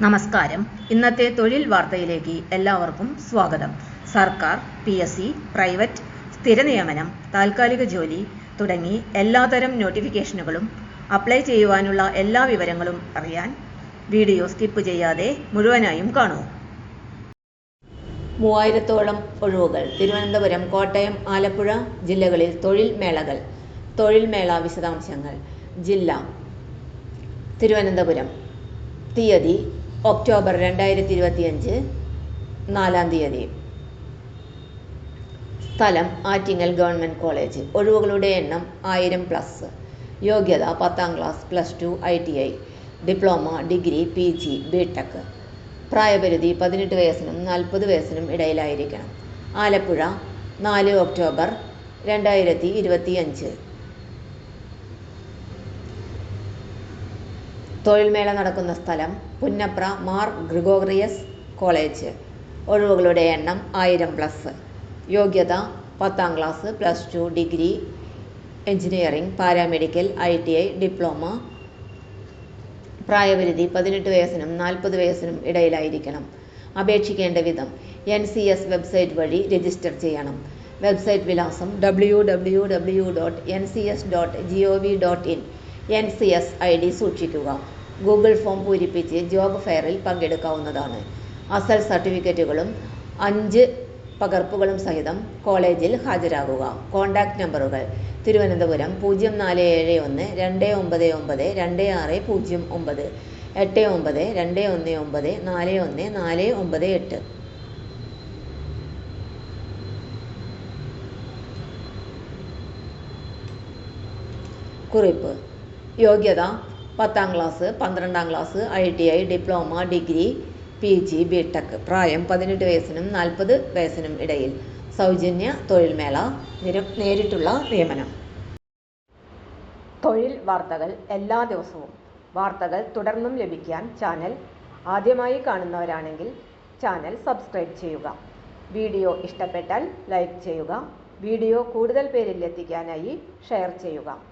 നമസ്കാരം. ഇന്നത്തെ തൊഴിൽ വാർത്തയിലേക്ക് എല്ലാവർക്കും സ്വാഗതം. സർക്കാർ പി എസ് സി പ്രൈവറ്റ് സ്ഥിര നിയമനം താൽക്കാലിക ജോലി തുടങ്ങി എല്ലാതരം നോട്ടിഫിക്കേഷനുകളും അപ്ലൈ ചെയ്യുവാനുള്ള എല്ലാ വിവരങ്ങളും അറിയാൻ വീഡിയോ സ്കിപ്പ് ചെയ്യാതെ മുഴുവനായും കാണൂ. മൂവായിരത്തോളം ഒഴിവുകൾ. തിരുവനന്തപുരം കോട്ടയം ആലപ്പുഴ ജില്ലകളിൽ തൊഴിൽ മേളകൾ. തൊഴിൽ മേള വിശദാംശങ്ങൾ. ജില്ല. തിരുവനന്തപുരം. തീയതി ഒക്ടോബർ രണ്ടായിരത്തി ഇരുപത്തിയഞ്ച് നാലാം തീയതി. സ്ഥലം ആറ്റിങ്ങൽ ഗവൺമെന്റ് കോളേജ്. ഒഴിവുകളുടെ എണ്ണം ആയിരം പ്ലസ് യോഗ്യത പത്താം class plus two I T I diploma degree P G B tech പ്രായപരിധി പതിനെട്ട് വയസ്സിനും നാൽപ്പത് വയസ്സിനും ഇടയിലായിരിക്കണം. ആലപ്പുഴ നാല് ഒക്ടോബർ രണ്ടായിരത്തി ഇരുപത്തിയഞ്ച് തൊഴിൽമേള നടക്കുന്ന സ്ഥലം പുന്നപ്ര മാർ ഗ്രിഗോറിയസ് കോളേജ്. ഒഴിവുകളുടെ എണ്ണം ആയിരം പ്ലസ് യോഗ്യത പത്താം class plus two degree engineering paramedical I T I diploma പ്രായപരിധി പതിനെട്ട് വയസ്സിനും നാൽപ്പത് വയസ്സിനും ഇടയിലായിരിക്കണം. അപേക്ഷിക്കേണ്ട വിധം എൻ സി എസ് വെബ്സൈറ്റ് വഴി രജിസ്റ്റർ ചെയ്യണം. വെബ്സൈറ്റ് വിലാസം W W W dot N C S dot G O V dot in N C S I D സൂക്ഷിക്കുക. ഗൂഗിൾ ഫോം പൂരിപ്പിച്ച് ജോബ് ഫെയറിൽ പങ്കെടുക്കാവുന്നതാണ്. അസൽ സർട്ടിഫിക്കറ്റുകളും അഞ്ച് പകർപ്പുകളും സഹിതം കോളേജിൽ ഹാജരാകുക. കോൺടാക്റ്റ് നമ്പറുകൾ തിരുവനന്തപുരം പൂജ്യം നാല് ഏഴ് ഒന്ന് രണ്ട് ഒമ്പത് ഒമ്പത് രണ്ട് ആറ് പൂജ്യം ഒമ്പത് എട്ട് ഒമ്പത് രണ്ട് ഒന്ന് ഒമ്പത് നാല് ഒന്ന് നാല് ഒമ്പത് എട്ട്. കുറിപ്പ് യോഗ്യത പത്താം ക്ലാസ് പന്ത്രണ്ടാം class I T I diploma degree P G B tech പ്രായം പതിനെട്ട് വയസ്സിനും നാൽപ്പത് വയസ്സിനും ഇടയിൽ. സൗജന്യ തൊഴിൽമേള നിര നേരിട്ടുള്ള നിയമനം. തൊഴിൽ വാർത്തകൾ എല്ലാ ദിവസവും. വാർത്തകൾ തുടർന്നും ലഭിക്കാൻ ചാനൽ ആദ്യമായി കാണുന്നവരാണെങ്കിൽ ചാനൽ സബ്സ്ക്രൈബ് ചെയ്യുക. വീഡിയോ ഇഷ്ടപ്പെട്ടാൽ ലൈക്ക് ചെയ്യുക. വീഡിയോ കൂടുതൽ പേരിൽ എത്തിക്കാനായി ഷെയർ ചെയ്യുക.